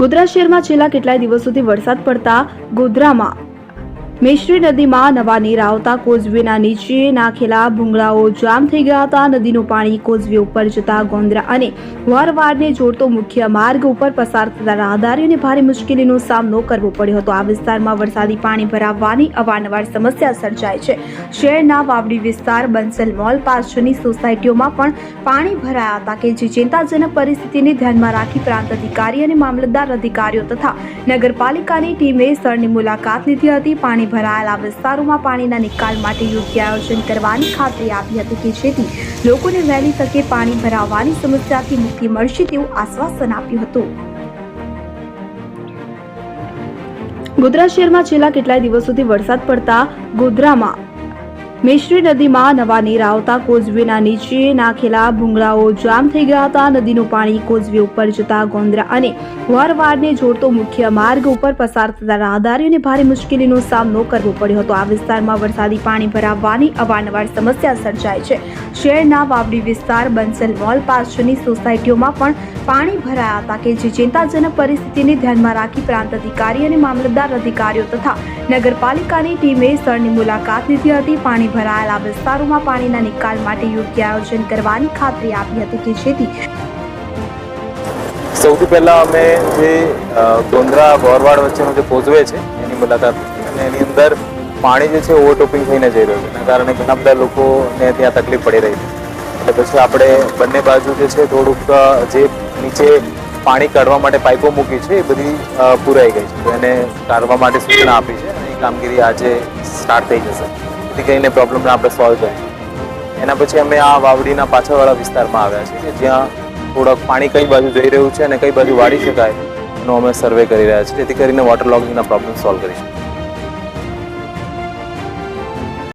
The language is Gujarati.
ગોધરા શહેરમાં છેલ્લા કેટલાય દિવસોથી વરસાદ પડતા ગોધરામાં મેશ્રી નદીમાં નવા નીર આવતા કોઝવેના નીચે નાખેલા ભૂંગળાઓ જામ થઈ ગયા હતા. નદીનું પાણી કોઝવે ઉપર જતા ગોંદરા અને વારવારને જોડતો મુખ્ય માર્ગ ઉપર પસાર થતા રાહદારીઓને ભારે મુશ્કેલીનો સામનો કરવો પડ્યો હતો. આ વિસ્તારમાં વરસાદી પાણી ભરાવવાની અવારનવાર સમસ્યા સર્જાય છે. શહેરના વાવડી વિસ્તાર બંસલ મોલ પાસની સોસાયટીઓમાં પણ પાણી ભરાયા હતા કે જે ચિંતાજનક પરિસ્થિતિને ધ્યાનમાં રાખી પ્રાંત અધિકારી અને મામલતદાર અધિકારીઓ તથા નગરપાલિકાની ટીમે સ્થળની મુલાકાત લીધી હતી. પાણી ભરાયેલા વિસ્તારોમાં પાણીના નિકાલ માટે યોગ્ય આયોજન કરવાની ખાતરી આપી હતી કે જેથી લોકોને વહેલી તકે પાણી ભરાવવાની સમસ્યાથી મુક્તિ મળશે તેવું આશ્વાસન આપ્યું હતું. ગોધરા શહેરમાં છેલ્લા કેટલાય દિવસોથી વરસાદ પડતા ગોધરામાં મેશ્રી નદીમાં નવા નીર આવતા કોઝવેના નીચે નાખેલા ભૂંગળાઓ જામ થઈ ગયા હતા. નદીનું પાણી કોઝવે ઉપર જતા ગોંદરા અને વરવાડને જોડતો મુખ્ય માર્ગ ઉપર પસાર થતા રાહદારીઓને ભારે મુશ્કેલીનો સામનો કરવો પડ્યો હતો. આ વિસ્તારમાં વરસાદી પાણી ભરાવવાની અવારનવાર સમસ્યા સર્જાય છે. શહેરના વાવડી વિસ્તાર બંસલ મોલ પાસની સોસાયટીઓમાં પણ પાણી ભરાયા હતા કે જે ચિંતાજનક પરિસ્થિતિને ધ્યાનમાં રાખી પ્રાંત અધિકારી અને મામલતદાર અધિકારીઓ તથા નગરપાલિકાની ટીમે સ્થળની મુલાકાત લીધી હતી. પાણી ભરાયેલા વિસ્તારોમાં પાણીના નિકાલ માટે યોગ્ય આયોજન કરવાની ખાતરી આપી હતી કે જેથી સૌથી પહેલાં અમે જે ગોંધરા બોરવાડ વચ્ચેનો જે પોઝવે છે, એની મુલાકાત અને એની અંદર પાણી જે છે ઓવરટોપિંગ થઈને જઈ રહ્યું છે. એના કારણે ઘણા બધા લોકોને ત્યાં તકલીફ પડી રહી છે. એટલે પછી આપણે બંને બાજુ જે છે થોડુંક જે નીચે પાણી કાઢવા માટે પાઇપો મૂકી છે, એ બધી પુરાઈ ગઈ છે. એને કાઢવા માટે સૂચના આપી છે અને એ કામગીરી આજે સ્ટાર્ટ થઈ જશે. જેથી કરીને પ્રોબ્લમ આપણે સોલ્વ કરીશું એના પછી અમે આ વાવડીના પાછળવાળા વિસ્તારમાં આવ્યા છીએ જ્યાં થોડોક પાણી કઈ બાજુ જઈ રહ્યું છે અને કઈ બાજુ વાળી શકાય એનો અમે સર્વે કરી રહ્યા છીએ. જેથી કરીને વોટર લોગિંગના પ્રોબ્લેમ સોલ્વ કરીશું